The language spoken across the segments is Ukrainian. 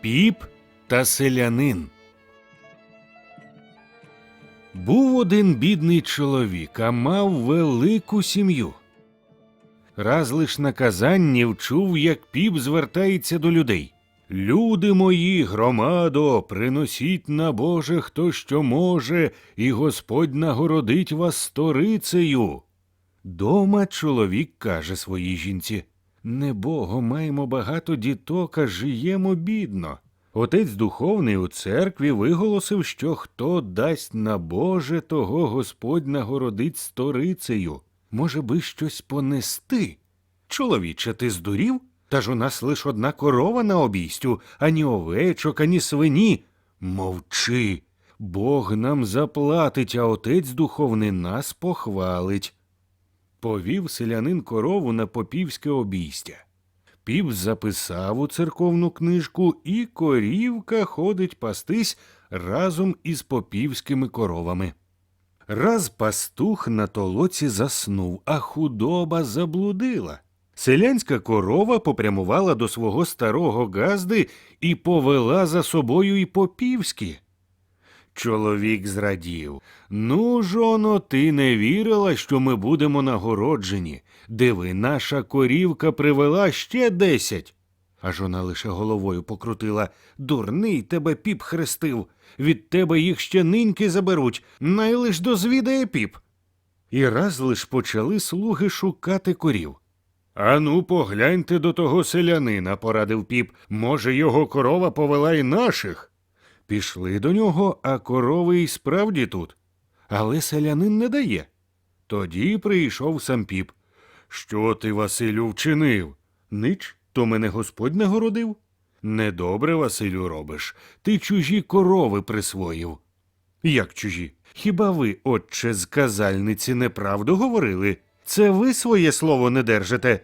Піп та селянин. Був один бідний чоловік, а мав велику сім'ю. Раз лиш на казанні вчув, як піп звертається до людей. Люди мої, громадо, приносіть на Боже хто що може, і Господь нагородить вас сторицею. Дома чоловік каже своїй жінці Небого маємо багато діток, а жиємо бідно. Отець духовний у церкві виголосив, що хто дасть на Боже, того Господь нагородить сторицею. Може би щось понести? Чоловіче, ти здурів? Та ж у нас лиш одна корова на обійстю, ані овечок, ані свині. Мовчи. Бог нам заплатить, а отець духовний нас похвалить. Повів селянин корову на попівське обійстя. Піп записав у церковну книжку, і корівка ходить пастись разом із попівськими коровами. Раз пастух на толоці заснув, а худоба заблудила. Селянська корова попрямувала до свого старого газди і повела за собою і попівські. Чоловік зрадів. Ну, жоно, ти не вірила, що ми будемо нагороджені. Диви, наша корівка привела ще десять. А жона лише головою покрутила. Дурний тебе піп хрестив. Від тебе їх ще ниньки заберуть, най лиш дозвідає піп. І раз лиш почали слуги шукати корів. Ану, погляньте до того селянина, порадив піп. Може, його корова повела й наших. Пішли до нього, а корови й справді тут. Але селянин не дає. Тоді прийшов сам піп. Що ти, Василю, вчинив? Нич, то мене Господь нагородив. Недобре, Василю, робиш. Ти чужі корови присвоїв. Як чужі? Хіба ви, отче, з казальниці неправду говорили? Це ви своє слово не держите.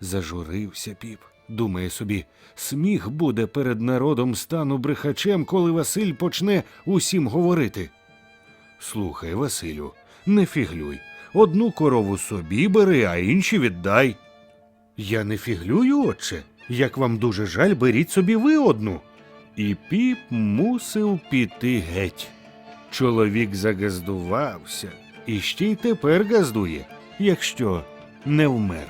Зажурився піп. Думає собі, сміх буде перед народом стану брехачем, коли Василь почне усім говорити. Слухай, Василю, не фіглюй. Одну корову собі бери, а інші віддай. Я не фіглюю, отче. Як вам дуже жаль, беріть собі ви одну. І піп мусив піти геть. Чоловік загаздувався і ще й тепер газдує, якщо не вмер.